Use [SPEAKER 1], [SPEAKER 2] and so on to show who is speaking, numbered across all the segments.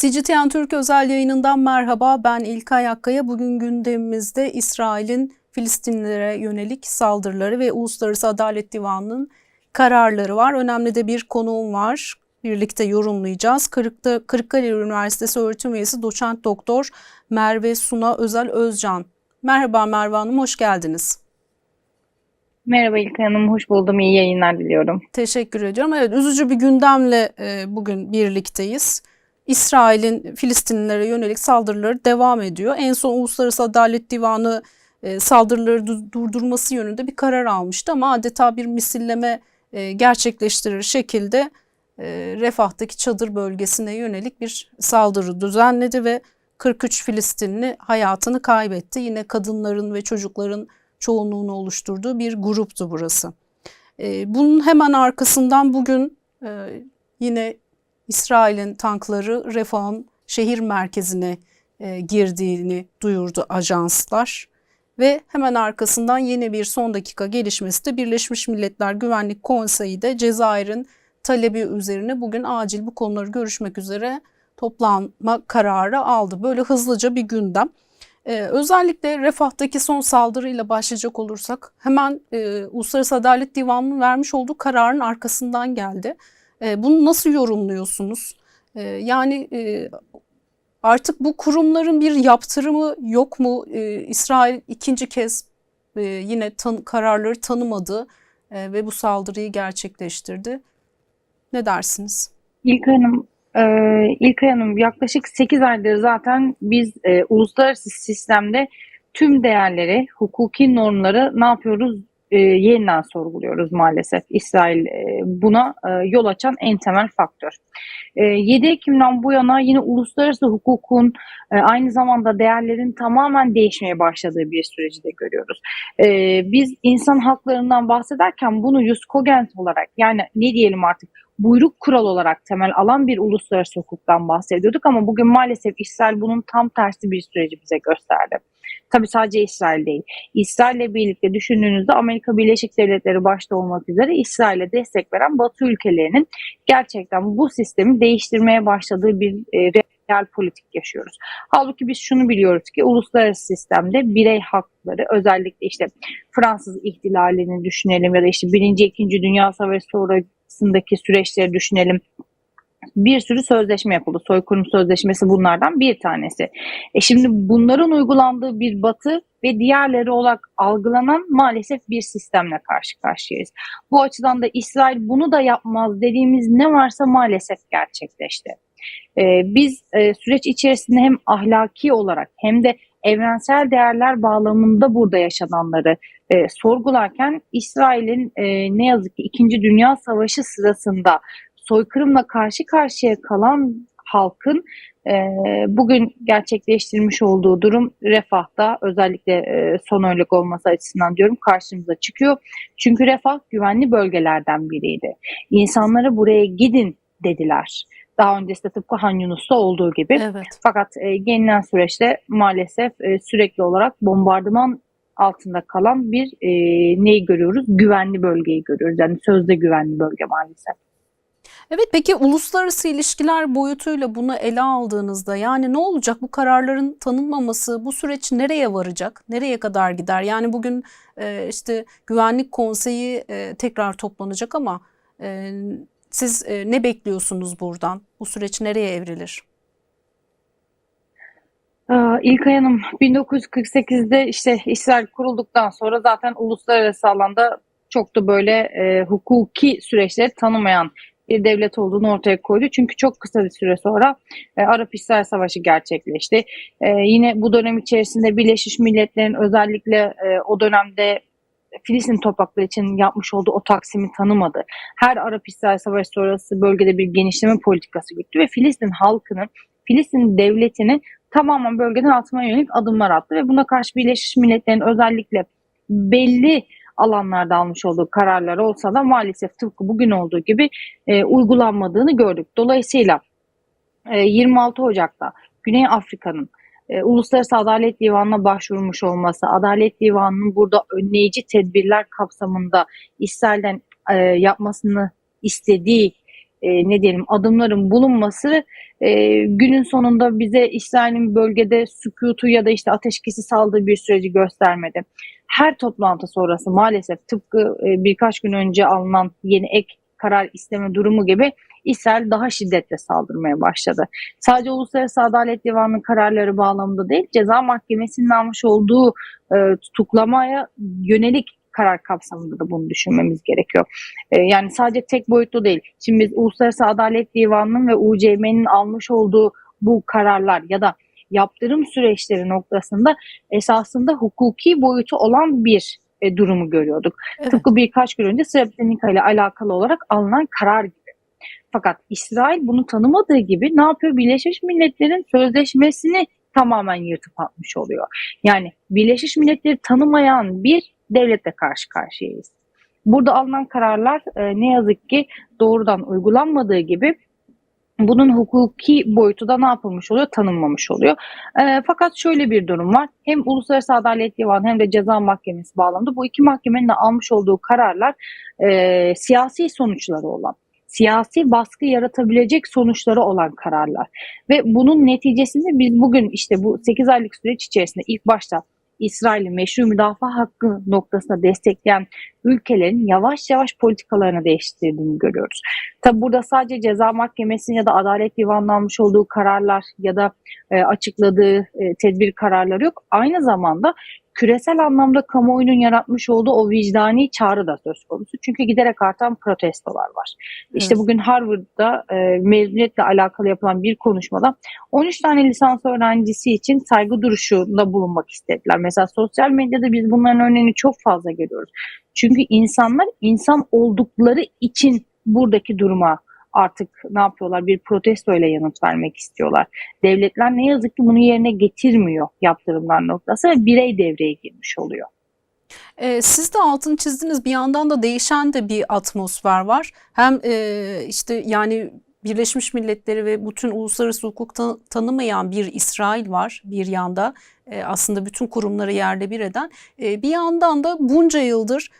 [SPEAKER 1] CGTN Türk özel yayınından merhaba. Ben İlkay Akkaya. Bugün gündemimizde İsrail'in Filistinlilere yönelik saldırıları ve Uluslararası Adalet Divanı'nın kararları var. Önemli de bir konuğum var. Birlikte yorumlayacağız. Kırıkta, Kırıkkale Üniversitesi öğretim üyesi doçent doktor Merve Suna Özel Özcan. Merhaba Merve Hanım, hoş geldiniz.
[SPEAKER 2] Merhaba İlkay Hanım, hoş buldum. İyi yayınlar diliyorum.
[SPEAKER 1] Teşekkür ediyorum. Evet, üzücü bir gündemle e, bugün birlikteyiz. İsrail'in Filistinlilere yönelik saldırıları devam ediyor. En son Uluslararası Adalet Divanı e, saldırıları durdurması yönünde bir karar almıştı ama adeta bir misilleme e, gerçekleştirir şekilde e, Refah'taki çadır bölgesine yönelik bir saldırı düzenledi ve 43 Filistinli hayatını kaybetti. Yine kadınların ve çocukların çoğunluğunu oluşturduğu bir gruptu burası. Bunun hemen arkasından bugün yine İsrail'in tankları Refah'ın şehir merkezine e, girdiğini duyurdu ajanslar. Ve hemen arkasından yeni bir son dakika gelişmesi de Birleşmiş Milletler Güvenlik Konseyi de Cezayir'in talebi üzerine bugün acil bu konuları görüşmek üzere toplanma kararı aldı. Böyle hızlıca bir gündem. Ee, özellikle Refah'taki son saldırıyla başlayacak olursak hemen e, Uluslararası Adalet Divanı'nın vermiş olduğu kararın arkasından geldi. E, bunu nasıl yorumluyorsunuz? E, yani e, artık bu kurumların bir yaptırımı yok mu? E, İsrail ikinci kez e, yine tan kararları tanımadı e, ve bu saldırıyı gerçekleştirdi. Ne dersiniz?
[SPEAKER 2] İlk Hanım, e, İlk Hanım yaklaşık 8 aydır zaten biz e, uluslararası sistemde tüm değerleri, hukuki normları ne yapıyoruz? E, yeniden sorguluyoruz maalesef. İsrail e, buna e, yol açan en temel faktör. E, 7 Ekim'den bu yana yine uluslararası hukukun e, aynı zamanda değerlerin tamamen değişmeye başladığı bir süreci de görüyoruz. E, biz insan haklarından bahsederken bunu Jus Cogens olarak yani ne diyelim artık buyruk kural olarak temel alan bir uluslararası hukuktan bahsediyorduk ama bugün maalesef İsrail bunun tam tersi bir süreci bize gösterdi. Tabii sadece İsrail değil. İsrail'le birlikte düşündüğünüzde Amerika Birleşik Devletleri başta olmak üzere İsrail'e destek veren Batı ülkelerinin gerçekten bu sistemi değiştirmeye başladığı bir e, real politik yaşıyoruz. Halbuki biz şunu biliyoruz ki uluslararası sistemde birey hakları özellikle işte Fransız ihtilalini düşünelim ya da işte birinci, ikinci Dünya Savaşı sonrasındaki süreçleri düşünelim bir sürü sözleşme yapıldı. Soykırım Sözleşmesi bunlardan bir tanesi. E şimdi bunların uygulandığı bir batı ve diğerleri olarak algılanan maalesef bir sistemle karşı karşıyayız. Bu açıdan da İsrail bunu da yapmaz dediğimiz ne varsa maalesef gerçekleşti. Ee, biz e, süreç içerisinde hem ahlaki olarak hem de evrensel değerler bağlamında burada yaşananları e, sorgularken İsrail'in e, ne yazık ki 2. Dünya Savaşı sırasında soykırımla karşı karşıya kalan halkın e, bugün gerçekleştirmiş olduğu durum refahta özellikle e, son örnek olması açısından diyorum karşımıza çıkıyor. Çünkü refah güvenli bölgelerden biriydi. İnsanlara buraya gidin dediler. Daha öncesinde tıpkı Han Yunus'ta olduğu gibi.
[SPEAKER 1] Evet.
[SPEAKER 2] Fakat e, gelinen süreçte maalesef e, sürekli olarak bombardıman altında kalan bir e, neyi görüyoruz? Güvenli bölgeyi görüyoruz. Yani sözde güvenli bölge maalesef.
[SPEAKER 1] Evet peki uluslararası ilişkiler boyutuyla bunu ele aldığınızda yani ne olacak bu kararların tanınmaması bu süreç nereye varacak? Nereye kadar gider? Yani bugün e, işte güvenlik konseyi e, tekrar toplanacak ama e, siz e, ne bekliyorsunuz buradan? Bu süreç nereye evrilir?
[SPEAKER 2] İlkay Hanım 1948'de işte İsrail kurulduktan sonra zaten uluslararası alanda çok da böyle e, hukuki süreçleri tanımayan bir devlet olduğunu ortaya koydu. Çünkü çok kısa bir süre sonra e, Arap-İsrail Savaşı gerçekleşti. E, yine bu dönem içerisinde Birleşmiş Milletler'in özellikle e, o dönemde Filistin toprakları için yapmış olduğu o taksimi tanımadı. Her Arap-İsrail Savaşı sonrası bölgede bir genişleme politikası güttü ve Filistin halkının, Filistin devletini tamamen bölgeden atmaya yönelik adımlar attı ve buna karşı Birleşmiş Milletler'in özellikle belli alanlarda almış olduğu kararlar olsa da maalesef tıpkı bugün olduğu gibi e, uygulanmadığını gördük. Dolayısıyla e, 26 Ocak'ta Güney Afrika'nın e, Uluslararası Adalet Divanı'na başvurmuş olması, Adalet Divanı'nın burada önleyici tedbirler kapsamında İsrail'den e, yapmasını istediği e, ne diyelim adımların bulunması e, günün sonunda bize İsrail'in bölgede sükutu ya da işte ateşkesi saldığı bir süreci göstermedi. Her toplantı sonrası maalesef tıpkı e, birkaç gün önce alınan yeni ek karar isteme durumu gibi İsrail daha şiddetle saldırmaya başladı. Sadece Uluslararası Adalet Divanı'nın kararları bağlamında değil, ceza mahkemesinin almış olduğu e, tutuklamaya yönelik karar kapsamında da bunu düşünmemiz gerekiyor. E, yani sadece tek boyutlu değil. Şimdi biz Uluslararası Adalet Divanı'nın ve UCM'nin almış olduğu bu kararlar ya da yaptırım süreçleri noktasında esasında hukuki boyutu olan bir e, durumu görüyorduk.
[SPEAKER 1] Evet.
[SPEAKER 2] Tıpkı birkaç gün önce Srebrenica ile alakalı olarak alınan karar gibi. Fakat İsrail bunu tanımadığı gibi ne yapıyor? Birleşmiş Milletler'in sözleşmesini tamamen yırtıp atmış oluyor. Yani Birleşmiş Milletler'i tanımayan bir devletle karşı karşıyayız. Burada alınan kararlar e, ne yazık ki doğrudan uygulanmadığı gibi bunun hukuki boyutu da ne yapılmış oluyor? Tanınmamış oluyor. E, fakat şöyle bir durum var. Hem Uluslararası Adalet Divanı hem de Ceza Mahkemesi bağlamında bu iki mahkemenin de almış olduğu kararlar e, siyasi sonuçları olan, siyasi baskı yaratabilecek sonuçları olan kararlar. Ve bunun neticesinde biz bugün işte bu 8 aylık süreç içerisinde ilk başta İsrail'in meşru müdafaa hakkı noktasında destekleyen ülkelerin yavaş yavaş politikalarını değiştirdiğini görüyoruz. Tabi burada sadece ceza mahkemesinin ya da adalet divanının almış olduğu kararlar ya da e, açıkladığı e, tedbir kararları yok. Aynı zamanda küresel anlamda kamuoyunun yaratmış olduğu o vicdani çağrı da söz konusu. Çünkü giderek artan protestolar var. İşte
[SPEAKER 1] Evet.
[SPEAKER 2] bugün Harvard'da e, mezuniyetle alakalı yapılan bir konuşmada 13 tane lisans öğrencisi için saygı duruşunda bulunmak istediler. Mesela sosyal medyada biz bunların örneğini çok fazla görüyoruz. Çünkü insanlar insan oldukları için buradaki duruma artık ne yapıyorlar? Bir protestoyla yanıt vermek istiyorlar. Devletler ne yazık ki bunu yerine getirmiyor yaptırımlar noktası ve birey devreye girmiş oluyor.
[SPEAKER 1] Ee, siz de altını çizdiniz bir yandan da değişen de bir atmosfer var. Hem e, işte yani Birleşmiş Milletleri ve bütün uluslararası hukuk ta- tanımayan bir İsrail var bir yanda. E, aslında bütün kurumları yerle bir eden. E, bir yandan da bunca yıldır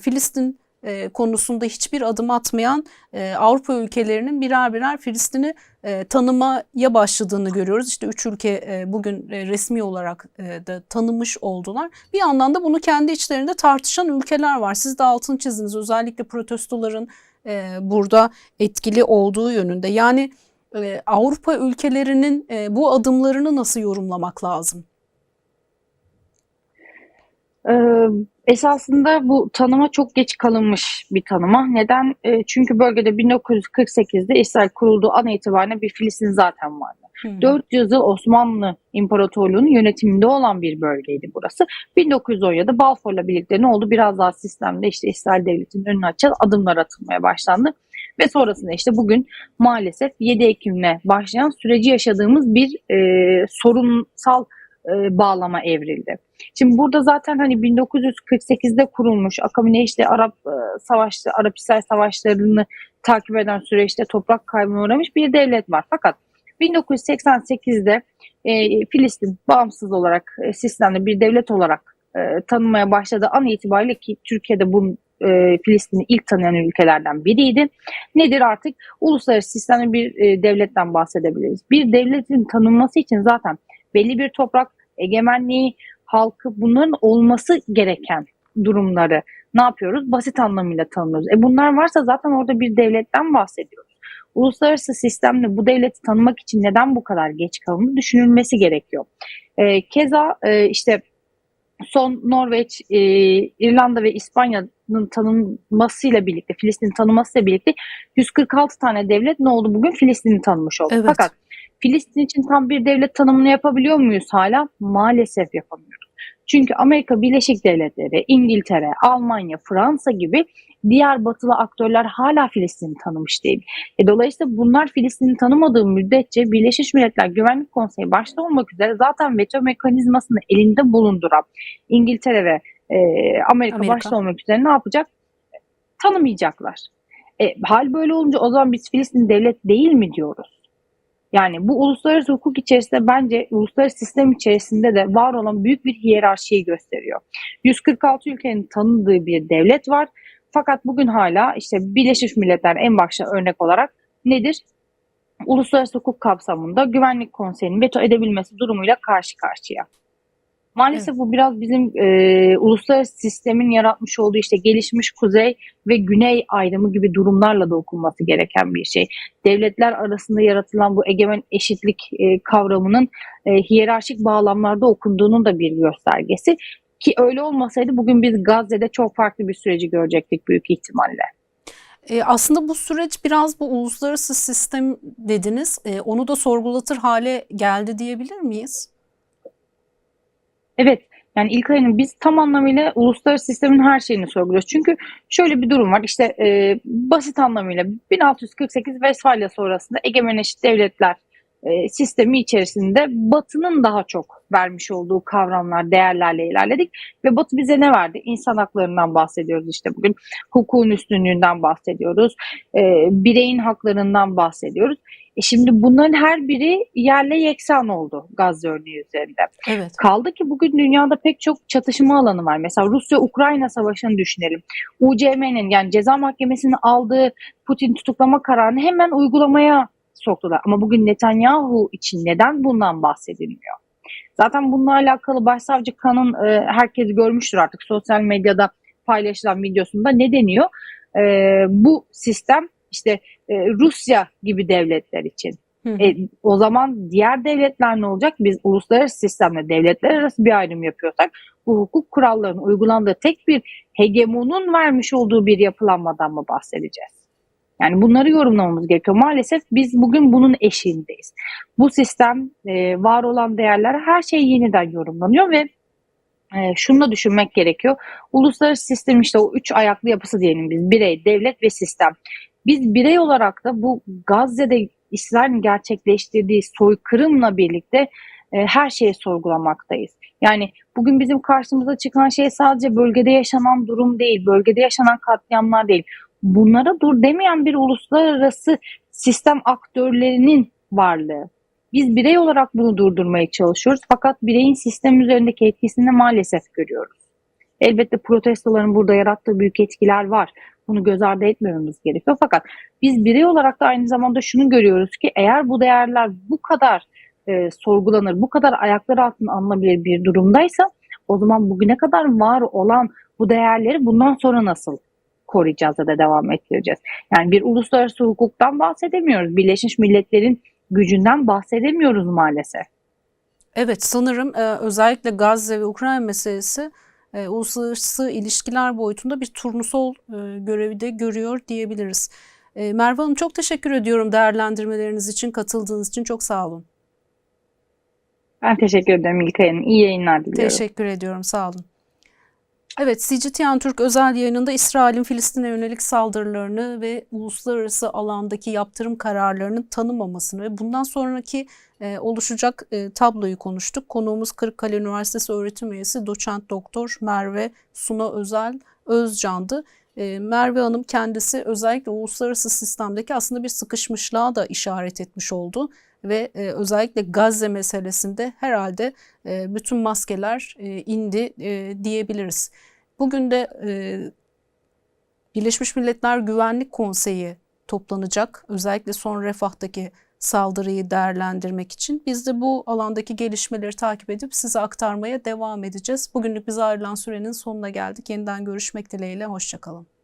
[SPEAKER 1] Filistin e, konusunda hiçbir adım atmayan e, Avrupa ülkelerinin birer birer Filistin'i e, tanımaya başladığını görüyoruz. İşte üç ülke e, bugün e, resmi olarak e, da tanımış oldular. Bir yandan da bunu kendi içlerinde tartışan ülkeler var. Siz de altını çizdiniz özellikle protestoların e, burada etkili olduğu yönünde. Yani e, Avrupa ülkelerinin e, bu adımlarını nasıl yorumlamak lazım?
[SPEAKER 2] Ee, esasında bu tanıma çok geç kalınmış bir tanıma. Neden? Ee, çünkü bölgede 1948'de İsrail kurulduğu an itibariyle bir Filistin zaten vardı.
[SPEAKER 1] Hmm.
[SPEAKER 2] 400 yıl Osmanlı İmparatorluğu'nun yönetiminde olan bir bölgeydi burası. 1917'de Balfour'la birlikte ne oldu? Biraz daha sistemde işte İsrail Devleti'nin önünü açan adımlar atılmaya başlandı. Ve sonrasında işte bugün maalesef 7 Ekim'le başlayan süreci yaşadığımız bir e, sorunsal e, bağlama evrildi. Şimdi burada zaten hani 1948'de kurulmuş akabinde işte Arap e, savaşları, Arap-İsrail savaşlarını takip eden süreçte toprak kaybına uğramış bir devlet var. Fakat 1988'de e, Filistin bağımsız olarak e, sistemde bir devlet olarak e, tanınmaya başladığı an itibariyle ki Türkiye'de bu e, Filistin'i ilk tanıyan ülkelerden biriydi. Nedir artık? Uluslararası sistemde bir e, devletten bahsedebiliriz. Bir devletin tanınması için zaten belli bir toprak egemenliği, halkı bunların olması gereken durumları ne yapıyoruz? Basit anlamıyla tanımlıyoruz. E bunlar varsa zaten orada bir devletten bahsediyoruz. Uluslararası sistemle bu devleti tanımak için neden bu kadar geç kalındı düşünülmesi gerekiyor. E, keza e, işte son Norveç, e, İrlanda ve İspanya'nın tanınmasıyla birlikte, Filistin'in tanımasıyla birlikte 146 tane devlet ne oldu bugün? Filistin'i tanımış oldu.
[SPEAKER 1] Evet.
[SPEAKER 2] Fakat Filistin için tam bir devlet tanımını yapabiliyor muyuz hala? Maalesef yapamıyoruz. Çünkü Amerika Birleşik Devletleri, İngiltere, Almanya, Fransa gibi diğer batılı aktörler hala Filistin'i tanımış değil. E, dolayısıyla bunlar Filistin'i tanımadığı müddetçe Birleşmiş Milletler Güvenlik Konseyi başta olmak üzere zaten veto mekanizmasını elinde bulunduran İngiltere ve e, Amerika,
[SPEAKER 1] Amerika.
[SPEAKER 2] başta olmak üzere ne yapacak? Tanımayacaklar. E, hal böyle olunca o zaman biz Filistin devlet değil mi diyoruz? Yani bu uluslararası hukuk içerisinde bence uluslararası sistem içerisinde de var olan büyük bir hiyerarşiyi gösteriyor. 146 ülkenin tanıdığı bir devlet var. Fakat bugün hala işte Birleşmiş Milletler en başta örnek olarak nedir? Uluslararası hukuk kapsamında Güvenlik Konseyi'nin veto edebilmesi durumuyla karşı karşıya. Maalesef bu biraz bizim e, uluslararası sistemin yaratmış olduğu işte gelişmiş kuzey ve güney ayrımı gibi durumlarla da okunması gereken bir şey. Devletler arasında yaratılan bu egemen eşitlik e, kavramının e, hiyerarşik bağlamlarda okunduğunun da bir göstergesi. Ki öyle olmasaydı bugün biz Gazze'de çok farklı bir süreci görecektik büyük ihtimalle.
[SPEAKER 1] E, aslında bu süreç biraz bu uluslararası sistem dediniz. E, onu da sorgulatır hale geldi diyebilir miyiz?
[SPEAKER 2] Evet. Yani İlkay Hanım biz tam anlamıyla uluslararası sistemin her şeyini sorguluyoruz. Çünkü şöyle bir durum var. İşte e, basit anlamıyla 1648 Vesfalya sonrasında egemen eşit devletler e, sistemi içerisinde Batı'nın daha çok vermiş olduğu kavramlar, değerlerle ilerledik. Ve Batı bize ne verdi? İnsan haklarından bahsediyoruz işte bugün. Hukukun üstünlüğünden bahsediyoruz. E, bireyin haklarından bahsediyoruz. E şimdi bunların her biri yerle yeksan oldu Gazze örneği üzerinde.
[SPEAKER 1] Evet.
[SPEAKER 2] Kaldı ki bugün dünyada pek çok çatışma alanı var. Mesela Rusya-Ukrayna savaşını düşünelim. UCM'nin yani ceza mahkemesinin aldığı Putin tutuklama kararını hemen uygulamaya soktular. Ama bugün Netanyahu için neden bundan bahsedilmiyor? Zaten bununla alakalı Başsavcı Kan'ın e, herkes görmüştür artık sosyal medyada paylaşılan videosunda ne deniyor? E, bu sistem işte e, Rusya gibi devletler için.
[SPEAKER 1] Hı.
[SPEAKER 2] E, o zaman diğer devletler ne olacak? Biz uluslararası sistemle devletler arası bir ayrım yapıyorsak bu hukuk kurallarının uygulandığı tek bir hegemonun vermiş olduğu bir yapılanmadan mı bahsedeceğiz? Yani bunları yorumlamamız gerekiyor. Maalesef biz bugün bunun eşiğindeyiz. Bu sistem, e, var olan değerler her şey yeniden yorumlanıyor ve e, şunu da düşünmek gerekiyor. Uluslararası sistem işte o üç ayaklı yapısı diyelim biz. Birey, devlet ve sistem. Biz birey olarak da bu Gazze'de İsrail'in gerçekleştirdiği soykırımla birlikte e, her şeyi sorgulamaktayız. Yani bugün bizim karşımıza çıkan şey sadece bölgede yaşanan durum değil, bölgede yaşanan katliamlar değil. Bunlara dur demeyen bir uluslararası sistem aktörlerinin varlığı. Biz birey olarak bunu durdurmaya çalışıyoruz fakat bireyin sistem üzerindeki etkisini maalesef görüyoruz. Elbette protestoların burada yarattığı büyük etkiler var. Bunu göz ardı etmememiz gerekiyor. Fakat biz birey olarak da aynı zamanda şunu görüyoruz ki eğer bu değerler bu kadar e, sorgulanır, bu kadar ayaklar altına alınabilir bir durumdaysa o zaman bugüne kadar var olan bu değerleri bundan sonra nasıl koruyacağız ya da devam ettireceğiz? Yani bir uluslararası hukuktan bahsedemiyoruz. Birleşmiş Milletler'in gücünden bahsedemiyoruz maalesef.
[SPEAKER 1] Evet sanırım e, özellikle Gazze ve Ukrayna meselesi e, uluslararası ilişkiler boyutunda bir turnusol e, görevi de görüyor diyebiliriz. E, Merve Hanım çok teşekkür ediyorum değerlendirmeleriniz için, katıldığınız için çok sağ olun.
[SPEAKER 2] Ben teşekkür ederim İlkay Hanım. İyi yayınlar diliyorum.
[SPEAKER 1] Teşekkür ediyorum, sağ olun. Evet, CGTN Türk özel yayınında İsrail'in Filistin'e yönelik saldırılarını ve uluslararası alandaki yaptırım kararlarının tanımamasını ve bundan sonraki e, oluşacak e, tabloyu konuştuk. Konuğumuz Kırıkkale Üniversitesi öğretim üyesi doçent doktor Merve Suna Özel Özcan'dı. E, Merve Hanım kendisi özellikle uluslararası sistemdeki aslında bir sıkışmışlığa da işaret etmiş oldu ve e, özellikle Gazze meselesinde herhalde e, bütün maskeler e, indi diyebiliriz. Bugün de Birleşmiş Milletler Güvenlik Konseyi toplanacak. Özellikle son refahtaki saldırıyı değerlendirmek için. Biz de bu alandaki gelişmeleri takip edip size aktarmaya devam edeceğiz. Bugünlük bize ayrılan sürenin sonuna geldik. Yeniden görüşmek dileğiyle. Hoşçakalın.